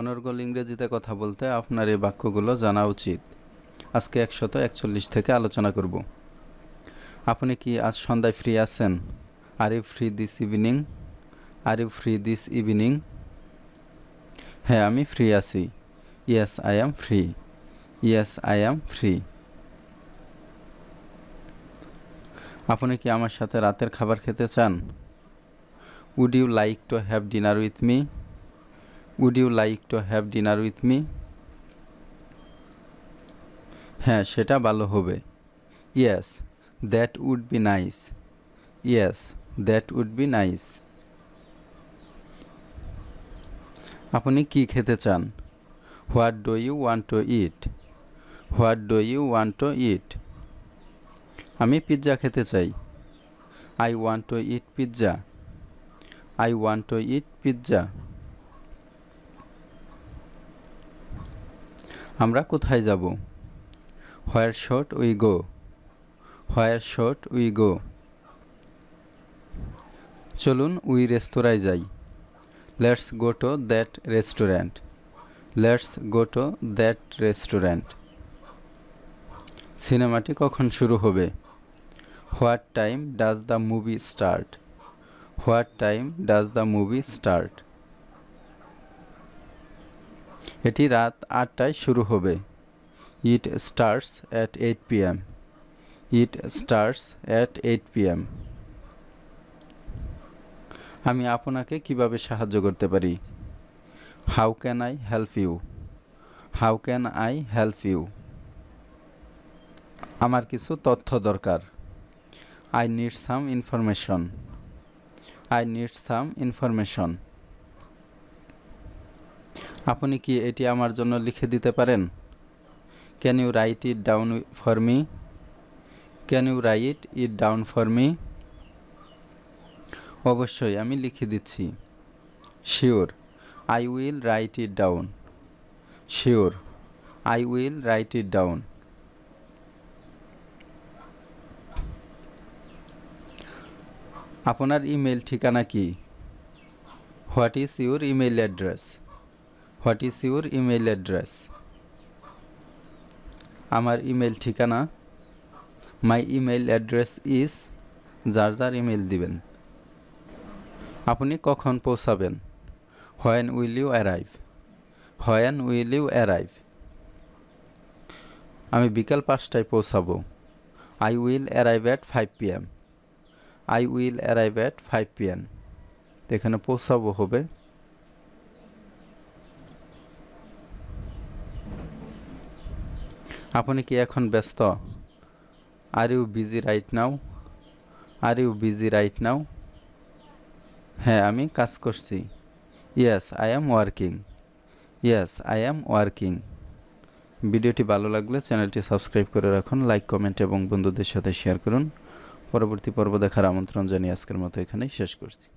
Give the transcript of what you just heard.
অনর্গল ইংরেজিতে কথা বলতে আপনার এই বাক্যগুলো জানা উচিত। আজকে একশত একচল্লিশ থেকে আলোচনা করব। আপনি কি আজ সন্ধ্যায় ফ্রি আছেন? Are you free this evening are you free this evening হ্যাঁ আমি ফ্রি আছি। Yes I am free yes I am free আপনি কি আমার সাথে রাতের খাবার খেতে চান? Would you like to have dinner with me would you like to have dinner with me হ্যাঁ সেটা ভালো হবে। Yes that would be nice yes that would be nice আপনি কি খেতে চান? What do you want to eat what do you want to eat আমি pizza খেতে চাই। I want to eat pizza I want to eat pizza আমরা কোথায় যাব? Where shall we go where shall we go চলুন উই রেস্তোরাঁয় যাই। Let's go to that restaurant let's go to that restaurant সিনেমাটি কখন শুরু হবে? What time does the movie start what time does the movie start এটি রাত আটটায় শুরু হবে। It starts at eight P M it starts at eight P M আমি আপনাকে কীভাবে সাহায্য করতে পারি? How can I help you how can I help you আমার কিছু তথ্য দরকার। I need some information I need some information আপনি কি এটি আমার জন্য লিখে দিতে পারেন? Can you write it down for me can you write it down for me অবশ্যই, আমি লিখে দিচ্ছি। Sure I will write it down sure I will write it down আপনার ইমেল ঠিকানা কি? What is your email address what is your email address? আমার email ঠিকানা, my email address is, যার যার ইমেল দিবেন। আপনি কখন পৌঁছাবেন? When will you arrive? When will you arrive? আমি বিকাল পাঁচটায় পৌঁছাবো। I will arrive at five P M I will arrive at five P M এখানে পৌঁছাবো হবে আপনি কি এখন ব্যস্ত? Are you busy right now are you busy right now হ্যাঁ আমি কাজ করছি। Yes I am working yes I am working ভিডিওটি ভালো লাগলে চ্যানেলটি সাবস্ক্রাইব করে রাখুন লাইক কমেন্ট এবং বন্ধুদের সাথে শেয়ার করুন। পরবর্তী পর্ব দেখার আমন্ত্রণ জানিয়ে আজকের মতো এখানেই শেষ করছি।